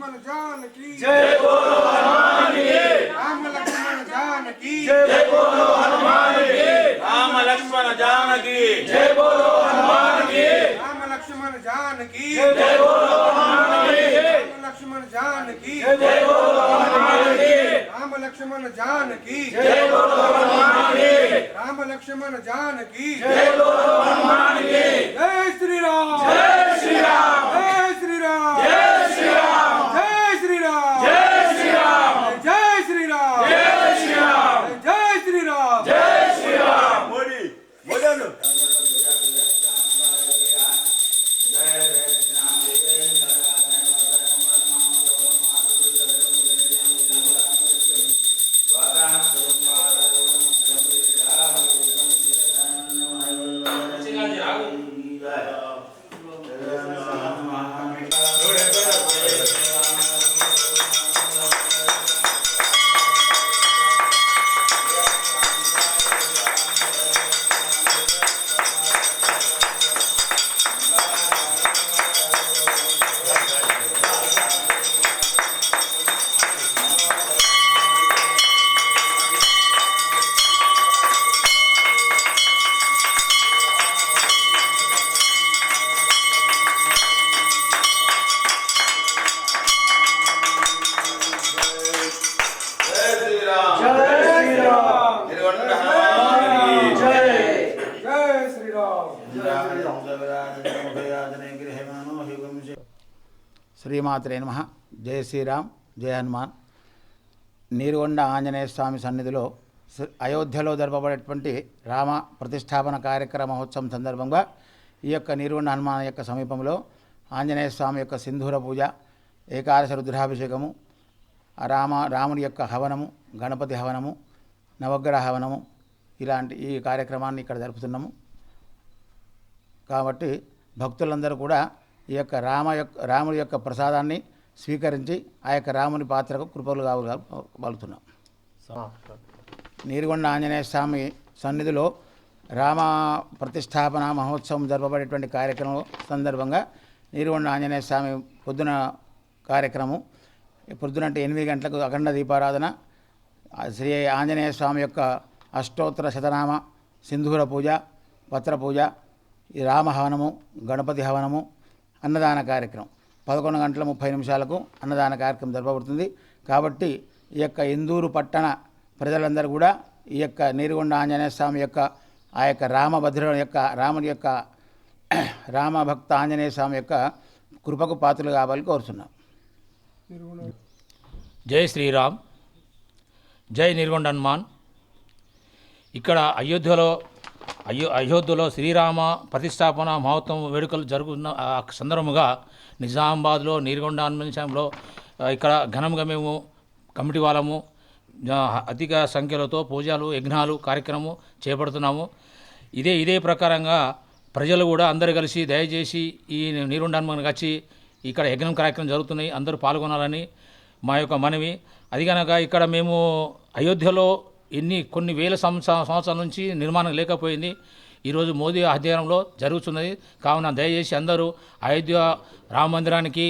మన జానకి. జయ బోలో హనుమానికి. రామ లక్ష్మణ జానకి. జయ బోలో హనుమానికి. రామ లక్ష్మణ జానకి. జయ బోలో హనుమానికి. రామ జయ శ్రీరామ్. జయ శ్రీరామ్. శ్రీమాత్రే నమ. జయ శ్రీరామ్ జయ హనుమాన్. నీరుగొండ ఆంజనేయ స్వామి సన్నిధిలో శ్రీ- అయోధ్యలో జరపబడేటువంటి రామ ప్రతిష్టాపన కార్యక్రమ మహోత్సవం సందర్భంగా ఈ యొక్క నీరుగొండ హనుమాన్ యొక్క సమీపంలో ఆంజనేయ స్వామి యొక్క సింధూర పూజ ఏకాదశ రుద్రాభిషేకము రామ రాముని యొక్క హవనము గణపతి హవనము నవగ్రహ హవనము ఇలాంటి ఈ కార్యక్రమాన్ని ఇక్కడ జరుపుతున్నాము. కాబట్టి భక్తులందరూ కూడా ఈ యొక్క రామ యొక్క రాముడి యొక్క ప్రసాదాన్ని స్వీకరించి ఆ యొక్క రాముని పాత్రకు కృపలు కావాలుతున్నాం నీరుగొండ ఆంజనేయ స్వామి సన్నిధిలో రామ ప్రతిష్టాపన మహోత్సవం జరపబడేటువంటి కార్యక్రమం సందర్భంగా నీరుగొండ ఆంజనేయ స్వామి పొద్దున కార్యక్రమం పొద్దున అంటే ఎనిమిది గంటలకు అఖండ దీపారాధన శ్రీ ఆంజనేయ స్వామి యొక్క అష్టోత్తర శతనామ సింధూర పూజ పత్ర పూజ ఈ రామ హవనము గణపతి హవనము అన్నదాన కార్యక్రమం. పదకొండు గంటల ముప్పై నిమిషాలకు అన్నదాన కార్యక్రమం జరపబడుతుంది. కాబట్టి ఈ యొక్క ఇందూరు పట్టణ ప్రజలందరూ కూడా ఈ యొక్క నీరుగొండ ఆంజనేయ స్వామి యొక్క ఆ యొక్క రామభద్ర యొక్క రాముని యొక్క రామభక్త ఆంజనేయ స్వామి యొక్క కృపకు పాత్రలు కావాలని కోరుతున్నాం జై శ్రీరామ్. జై నిర్గొండ హనుమాన్. ఇక్కడ అయోధ్యలో అయో అయోధ్యలో శ్రీరామ ప్రతిష్టాపన మహోత్సవం వేడుకలు జరుగుతున్న సందర్భంగా సందర్భముగా నిజామాబాద్లో నీరుగొండ అన్వేషంలో ఇక్కడ ఘనంగా మేము కమిటీ వాళ్ళము అధిక సంఖ్యలతో పూజలు యజ్ఞాలు కార్యక్రమం చేపడుతున్నాము. ఇదే ఇదే ప్రకారంగా ప్రజలు కూడా అందరు కలిసి దయచేసి ఈ నీరుండానికి వచ్చి ఇక్కడ యజ్ఞం కార్యక్రమం జరుగుతున్నాయి. అందరూ పాల్గొనాలని మా యొక్క మనవి. అది కనుక ఇక్కడ మేము అయోధ్యలో ఎన్ని కొన్ని వేల సంవత్సర సంవత్సరాల నుంచి నిర్మాణం లేకపోయింది. ఈరోజు మోదీ అధ్యయనంలో జరుగుతున్నది. కావున దయచేసి అందరూ అయోధ్య రామ మందిరానికి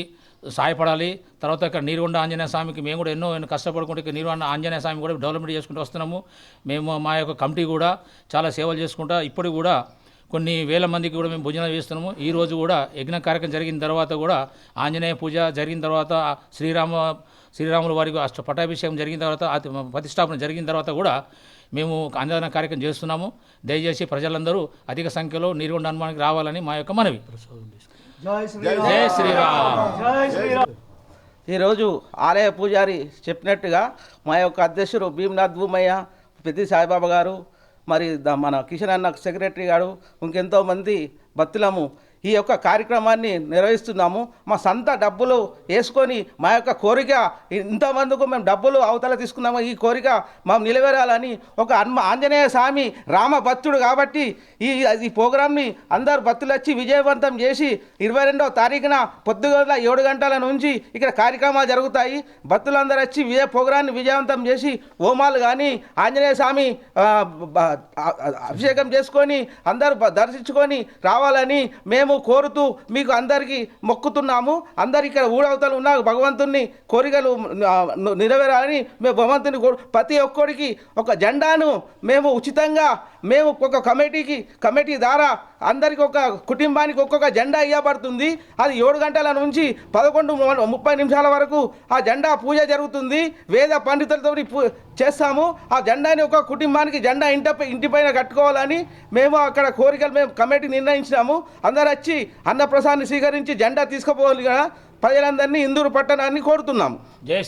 సాయపడాలి. తర్వాత ఇక్కడ నీరుగొండ ఆంజనేయ స్వామికి మేము కూడా ఎన్నో ఎన్నో కష్టపడుకుంటూ నీరుగొండ ఆంజనేయ స్వామి కూడా డెవలప్మెంట్ చేసుకుంటూ వస్తున్నాము. మేము మా యొక్క కమిటీ కూడా చాలా సేవలు చేసుకుంటా ఇప్పుడు కూడా కొన్ని వేల మందికి కూడా మేము భోజనాలు చేస్తున్నాము. ఈ రోజు కూడా యజ్ఞ కార్యక్రమం జరిగిన తర్వాత కూడా ఆంజనేయ పూజ జరిగిన తర్వాత శ్రీరామ శ్రీరాముల వారికి అష్ట పట్టాభిషేకం జరిగిన తర్వాత అతి- ప్రతిష్టాపన జరిగిన తర్వాత కూడా మేము అన్నదాన కార్యక్రమం చేస్తున్నాము. దయచేసి ప్రజలందరూ అధిక సంఖ్యలో నీరుగొండ హనుమానికి రావాలని మా యొక్క మనవి. జై శ్రీరామ్. ఈరోజు ఆలయ పూజారి చెప్పినట్టుగా మా యొక్క అధ్యక్షుడు భీమ్నాథ్ భూమయ్య పెద్ది సాయిబాబా గారు మరి మన కిషన్ అన్న సెక్రటరీ గారు ఇంకెంతో మంది భక్తులము ఈ యొక్క కార్యక్రమాన్ని నిర్వహిస్తున్నాము. మా సొంత డబ్బులు వేసుకొని మా యొక్క కోరిక ఇంతమందుకు మేము డబ్బులు అవతల తీసుకున్నాము. ఈ కోరిక మేము నిలవేరాలని ఒక ఆంజనేయ స్వామి రామ భక్తుడు కాబట్టి ఈ ఈ ప్రోగ్రాంని అందరు భక్తులు వచ్చి విజయవంతం చేసి ఇరవై రెండవ తారీఖున పొద్దుగల ఏడు గంటల నుంచి ఇక్కడ కార్యక్రమాలు జరుగుతాయి. భక్తులందరూ వచ్చి విజయ ప్రోగ్రాన్ని విజయవంతం చేసి హోమాలు కానీ ఆంజనేయ స్వామి అభిషేకం చేసుకొని అందరూ దర్శించుకొని రావాలని మేము కోరుతూ మీకు అందరికీ మొక్కుతున్నాము. అందరు ఇక్కడ ఊడవతలు ఉన్న భగవంతుని కోరికలు నెరవేరాలని మేము భగవంతుని ప్రతి ఒక్కరికి ఒక జెండాను మేము ఉచితంగా మేము ఒక కమిటీకి కమిటీ ద్వారా అందరికి ఒక కుటుంబానికి ఒక్కొక్క జెండా ఇవ్వబడుతుంది అది ఏడు గంటల నుంచి పదకొండు ముప్పై నిమిషాల వరకు ఆ జెండా పూజ జరుగుతుంది. వేద పండితులతో పూ చేస్తాము. ఆ జెండాని ఒక కుటుంబానికి జెండా ఇంట ఇంటిపైన కట్టుకోవాలని మేము అక్కడ కోరికలు మేము కమిటీ నిర్ణయించినాము. అందరు వచ్చి అన్నప్రసాదాన్ని స్వీకరించి జెండా తీసుకుపోవాలి కదా. ప్రజలందరినీ ఇందూరు పట్టణాన్ని కోరుతున్నాము. జై